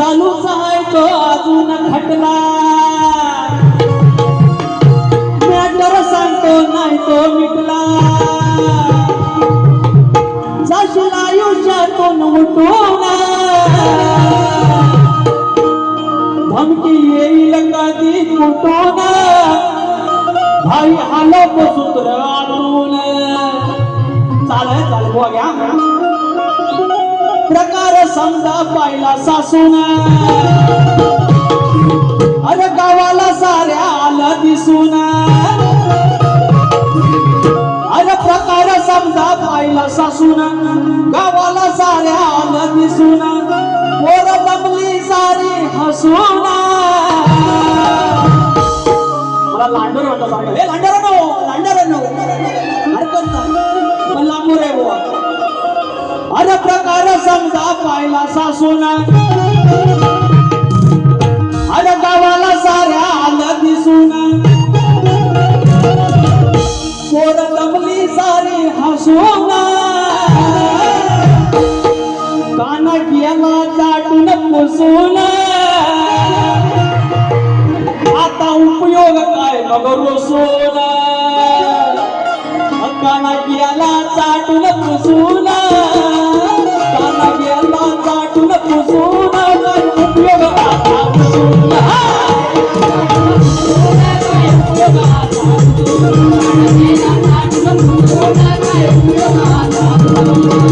चालूच आहे तो अजून खटला. मॅटर सांगतो नाही तो मिटला. जाशील आयुष्यातून उठून धमकी येईल कधी कुठून भाई आलो सूत्र आणून. चालय चाल बुवा घ्या प्रकार समजा पाहिला सासून. अरे गावाला साऱ्या आलं दिसून. अरे प्रकार समजा पाहिला सासून. गावाला साऱ्या आलं दिसून. पोर दमली सारी हसून मला लांडोर वाटत हे लांडोर नो हो, लांडोर नो हो. हरकत नाही. पण लांबोर आहे बुवा. अरे प्रकार समजा गावाला सासून अरे गावाला साऱ्या आलं दिसून. पोर दमली सारी हसून. काना गेला चाटून पुसून. आता उपयोग काय मग रोसून? काना गेला चाटून पुसून. काना गेला चाटून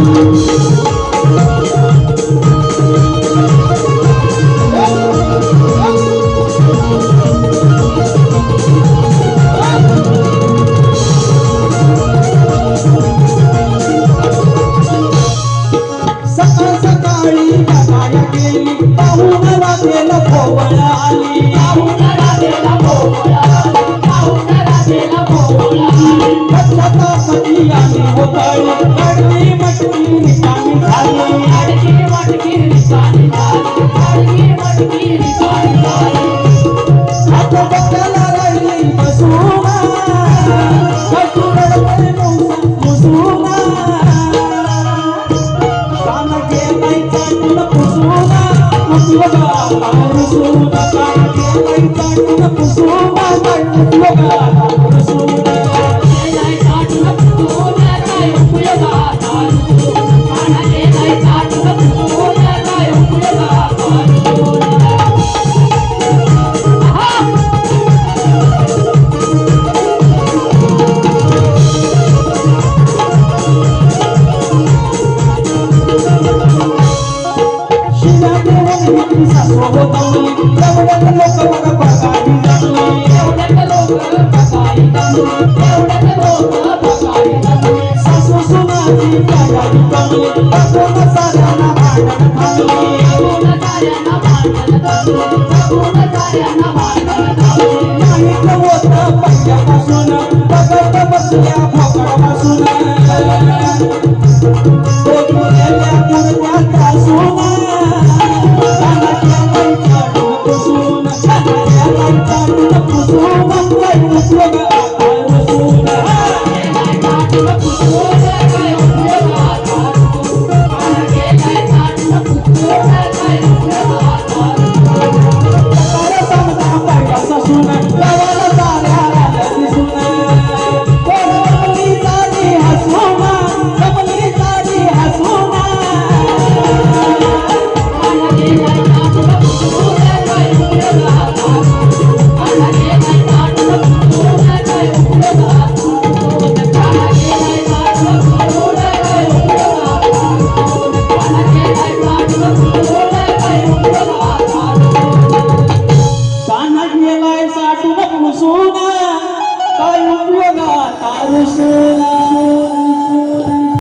झाली हात बघायला राहिली बसून कटुरडपणे मुसून सुनाची तयारी कमली बघून भांडण साठून पुसून काय उपयोग आता रुसून